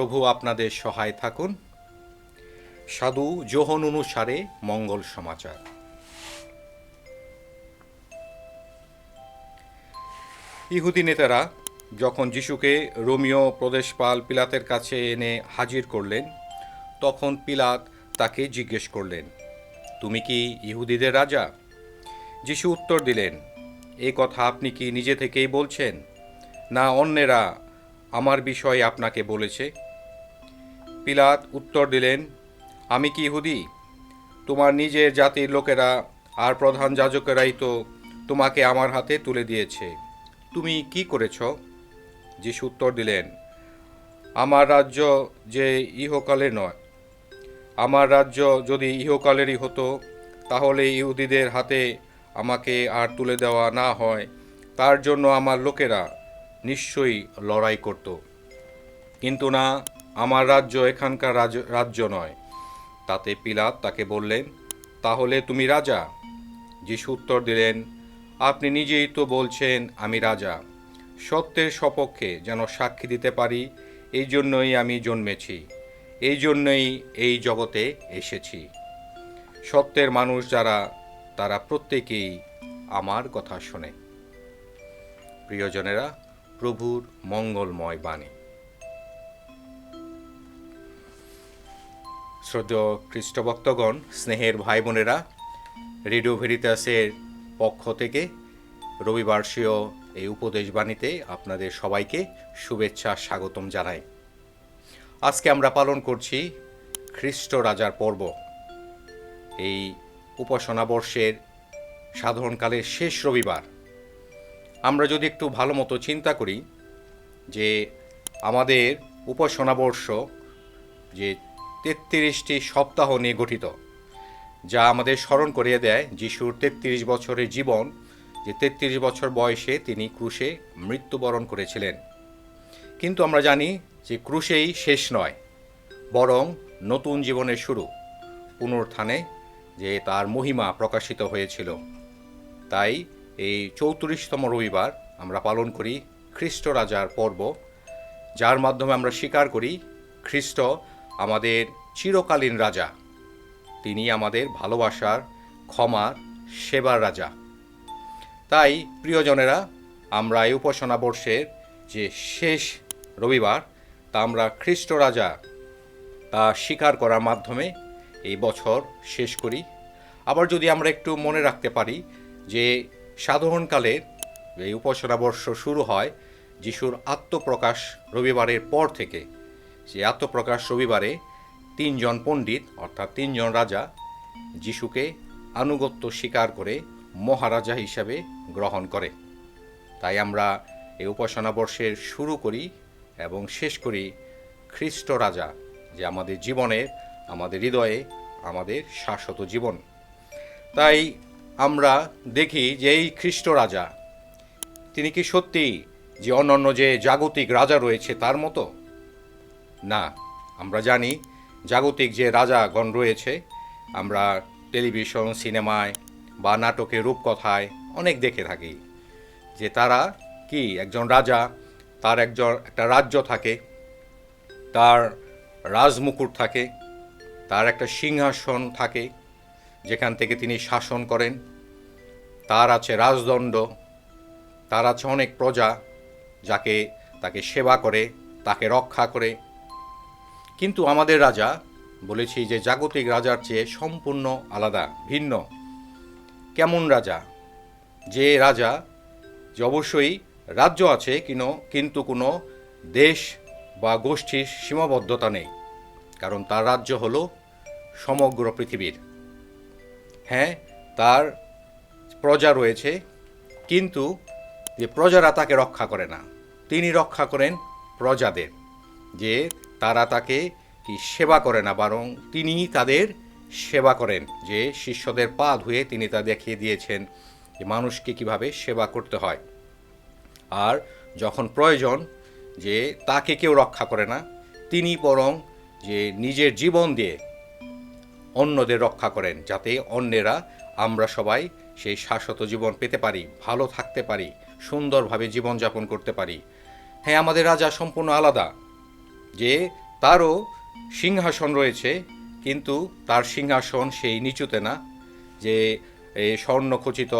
প্রভু আপনাদের সহায় থাকুন। সাধু যোহন অনুসারে মঙ্গল সমাচার। ইহুদি নেতারা যখন যিশুকে রোমিও প্রদেশপাল পিলাতের কাছে এনে হাজির করলেন, তখন পিলাত তাকে জিজ্ঞেস করলেন, তুমি কি ইহুদিদের রাজা? যিশু উত্তর দিলেন এই কথা আপনি কি নিজে থেকেই বলছেন? না, অন্যেরা আমার বিষয়ে আপনাকে বলেছে। পিলাত উত্তর দিলেন, আমি কি ইহুদি? তোমার নিজের জাতির লোকেরা আর প্রধান যাজকেরাই তো তোমাকে আমার হাতে তুলে দিয়েছে। তুমি কি করেছ? যিশু উত্তর দিলেন, আমার রাজ্য যে ইহকালের নয়। আমার রাজ্য যদি ইহকালেরই হতো, তাহলে ইহুদিদের হাতে আমাকে আর তুলে দেওয়া না হয়। তার জন্য আমার লোকেরা নিশ্চয়ই লড়াই করত। কিন্তু না আমার রাজ্য এখানকার রাজ- রাজ্য নয়। তাতে পিলাত তাকে বললেন, তাহলে তুমি রাজা? যিশু উত্তর দিলেন, আপনি নিজেই তো বলছেন আমি রাজা। সত্যের সপক্ষে যেন সাক্ষী দিতে পারি, এই জন্যই আমি জন্মেছি। এই জন্যই এই জগতে এসেছি। সত্যের মানুষ যারা, তারা প্রত্যেকেই আমার কথা শোনে। প্রিয়জনেরা, প্রভুর মঙ্গলময় বাণী। শ্রদ্ধেয় খ্রিস্টভক্তগণ, স্নেহের ভাই বোনেরা রেডিও ভেরিতাসের পক্ষ থেকে রবিবার্ষীয় এই উপদেশ বাণীতে আপনাদের সবাইকে শুভেচ্ছা, স্বাগতম জানাই। আজকে আমরা পালন করছি খ্রিস্ট রাজার পর্ব। এই উপাসনা বর্ষের সাধারণকালের শেষ রবিবার। আমরা যদি একটু ভালো মতো চিন্তা করি যে আমাদের উপাসনা বর্ষ যে তেত্রিশটি সপ্তাহ নিয়ে গঠিত, যা আমাদের স্মরণ করিয়ে দেয় যিশুর তেত্রিশ বছরের জীবন, যে তেত্রিশ বছর বয়সে তিনি ক্রুশে মৃত্যুবরণ করেছিলেন। কিন্তু আমরা জানি যে ক্রুশেই শেষ নয়, বরং নতুন জীবনের শুরু, পুনরুত্থানে যে তার মহিমা প্রকাশিত হয়েছিল। তাই এই চৌত্রিশতম রবিবার আমরা পালন করি খ্রিস্ট রাজার পর্ব, যার মাধ্যমে আমরা স্বীকার করি খ্রিস্ট আমাদের চিরকালীন রাজা। তিনি আমাদের ভালোবাসার, ক্ষমার, সেবার রাজা। তাই, প্রিয়জনেরা, আমরা এই উপাসনা বর্ষের যে শেষ রবিবার, তা আমরা খ্রিস্ট রাজা তা স্বীকার করার মাধ্যমে এই বছর শেষ করি। আবার যদি আমরা একটু মনে রাখতে পারি যে সাধারণকালে এই উপাসনা বর্ষ শুরু হয় যিশুর আত্মপ্রকাশ রবিবারের পর থেকে। যে আত্মপ্রকাশ রবিবারে তিনজন পণ্ডিত, অর্থাৎ তিনজন রাজা, যিশুকে আনুগত্য স্বীকার করে মহারাজা হিসাবে গ্রহণ করে। তাই আমরা এই উপাসনা বর্ষের শুরু করি এবং শেষ করি খ্রিস্ট রাজা, যে আমাদের জীবনের আমাদের হৃদয়ে, আমাদের শাশ্বত জীবন। তাই আমরা দেখি যে এই খ্রিস্ট রাজা, তিনি কি সত্যি যে অন্যান্য যে জাগতিক রাজা রয়েছে তার মতো? না, আমরা জানি জাগতিক যে রাজাগণ রয়েছে, আমরা টেলিভিশন, সিনেমায় বা নাটকে রূপকথায় অনেক দেখে থাকি। যে তারা কি একজন রাজা, তার একজন, একটা রাজ্য থাকে, তার রাজমুকুট থাকে, তার একটা সিংহাসন থাকে, যেখান থেকে তিনি শাসন করেন, তার আছে রাজদণ্ড, তার আছে অনেক প্রজা, যাকে তাকে সেবা করে, তাকে রক্ষা করে কিন্তু আমাদের রাজা বলেছি যে জাগতিক রাজার চেয়ে সম্পূর্ণ আলাদা, ভিন্ন। কেমন রাজা? যে রাজা, যে অবশ্যই রাজ্য আছে কিনো, কিন্তু কোনো দেশ বা গোষ্ঠীর সীমাবদ্ধতা নেই, কারণ তার রাজ্য হল সমগ্র পৃথিবীর। হ্যাঁ তার প্রজা রয়েছে, কিন্তু যে প্রজারা তাকে রক্ষা করে না, তিনি রক্ষা করেন প্রজাদের, যে তারা তাকে সেবা করে না, বরং তিনি তাদের সেবা করেন, যে শিষ্যদের পা ধুয়ে তিনি তা দেখিয়ে দিয়েছেন যে মানুষকে কীভাবে সেবা করতে হয়। আর যখন প্রয়োজন যে তাকে কেউ রক্ষা করে না, তিনি বরং যে নিজের জীবন দিয়ে অন্যদের রক্ষা করেন, যাতে অন্যেরা আমরা সবাই সেই শাশ্বত জীবন পেতে পারি, ভালো থাকতে পারি, সুন্দরভাবে জীবনযাপন করতে পারি। হ্যাঁ আমাদের রাজা সম্পূর্ণ আলাদা, যে তারও সিংহাসন রয়েছে, কিন্তু তার সিংহাসন সেই নিচুতে না, যে স্বর্ণখচিত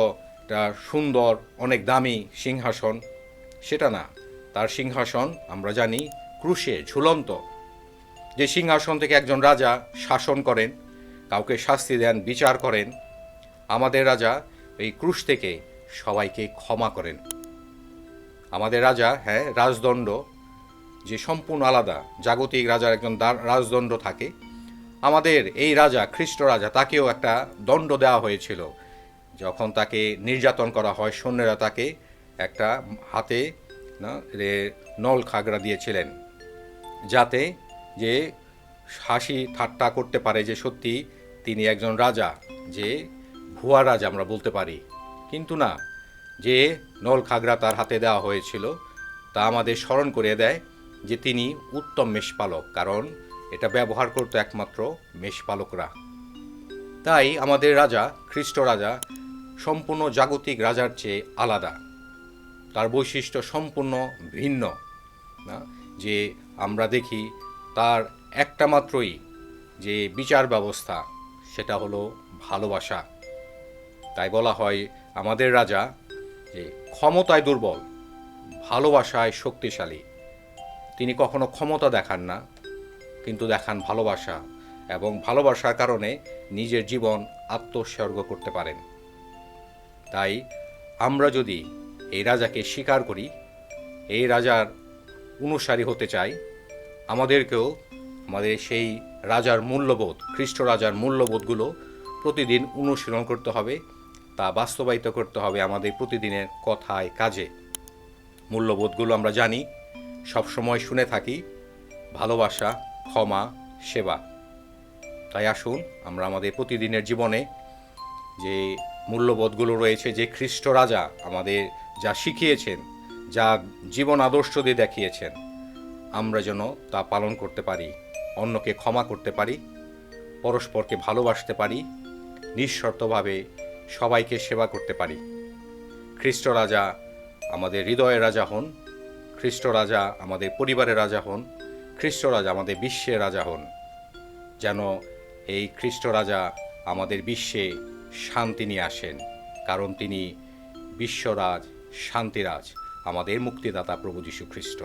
সুন্দর, অনেক দামি সিংহাসন। সেটা না, তার সিংহাসন আমরা জানি ক্রুশে ঝুলন্ত। যে সিংহাসন থেকে একজন রাজা শাসন করেন, কাউকে শাস্তি দেন, বিচার করেন, আমাদের রাজা এই ক্রুশ থেকে সবাইকে ক্ষমা করেন। আমাদের রাজা হ্যাঁ রাজদণ্ড যে সম্পূর্ণ আলাদা, জাগতিক রাজার একজন রাজদণ্ড থাকে। আমাদের এই রাজা, খ্রিস্ট রাজা, তাকেও একটা দণ্ড দেওয়া হয়েছিল। যখন তাকে নির্যাতন করা হয়, সৈন্যরা তাকে একটা হাতে, না নল খাগড়া দিয়েছিলেন। যাতে যে হাসি ঠাট্টা করতে পারে যে সত্যি তিনি একজন রাজা, যে ভুয়া রাজা আমরা বলতে পারি। কিন্তু না, যে নল খাগড়া তার হাতে দেওয়া হয়েছিল, তা আমাদের স্মরণ করে দেয়। যে তিনি উত্তম মেষপালক, কারণ এটা ব্যবহার করতো একমাত্র মেষপালকরা। তাই আমাদের রাজা, খ্রিস্ট রাজা, সম্পূর্ণ জাগতিক রাজার চেয়ে আলাদা। তার বৈশিষ্ট্য সম্পূর্ণ ভিন্ন যে আমরা দেখি তার একটা মাত্রই যে বিচার ব্যবস্থা, সেটা হলো ভালোবাসা। তাই বলা হয় আমাদের রাজা যে ক্ষমতায় দুর্বল, ভালোবাসায় শক্তিশালী। তিনি কখনো ক্ষমতা দেখান না, কিন্তু দেখান ভালোবাসা এবং ভালোবাসার কারণে নিজের জীবন আত্মোৎসর্গ করতে পারেন। তাই আমরা যদি এই রাজাকে স্বীকার করি, এই রাজার অনুসারী হতে চাই, আমাদেরকেও আমাদের সেই রাজার মূল্যবোধ, খ্রিস্ট রাজার মূল্যবোধগুলো প্রতিদিন অনুশীলন করতে হবে, তা বাস্তবায়িত করতে হবে আমাদের প্রতিদিনের কথায়, কাজে। মূল্যবোধগুলো আমরা জানি সবসময় শুনে থাকি, ভালোবাসা, ক্ষমা, সেবা। তাই আসুন আমরা আমাদের প্রতিদিনের জীবনে যে মূল্যবোধগুলো রয়েছে, যে খ্রিস্ট রাজা আমাদের যা শিখিয়েছেন, যা জীবন আদর্শ দিয়ে দেখিয়েছেন, আমরা যেন তা পালন করতে পারি, অন্যকে ক্ষমা করতে পারি, পরস্পরকে ভালোবাসতে পারি, নিঃশর্তভাবে সবাইকে সেবা করতে পারি। খ্রিস্ট রাজা আমাদের হৃদয়ের রাজা হন খ্রিস্ট রাজা আমাদের পরিবারের রাজা হন, খ্রিস্ট রাজা আমাদের বিশ্বের রাজা হন। যেন এই খ্রিস্ট রাজা আমাদের বিশ্বে শান্তি নিয়ে আসেন, কারণ তিনি বিশ্বরাজ, শান্তিরাজ, আমাদের মুক্তিদাতা প্রভু যীশু খ্রিস্ট।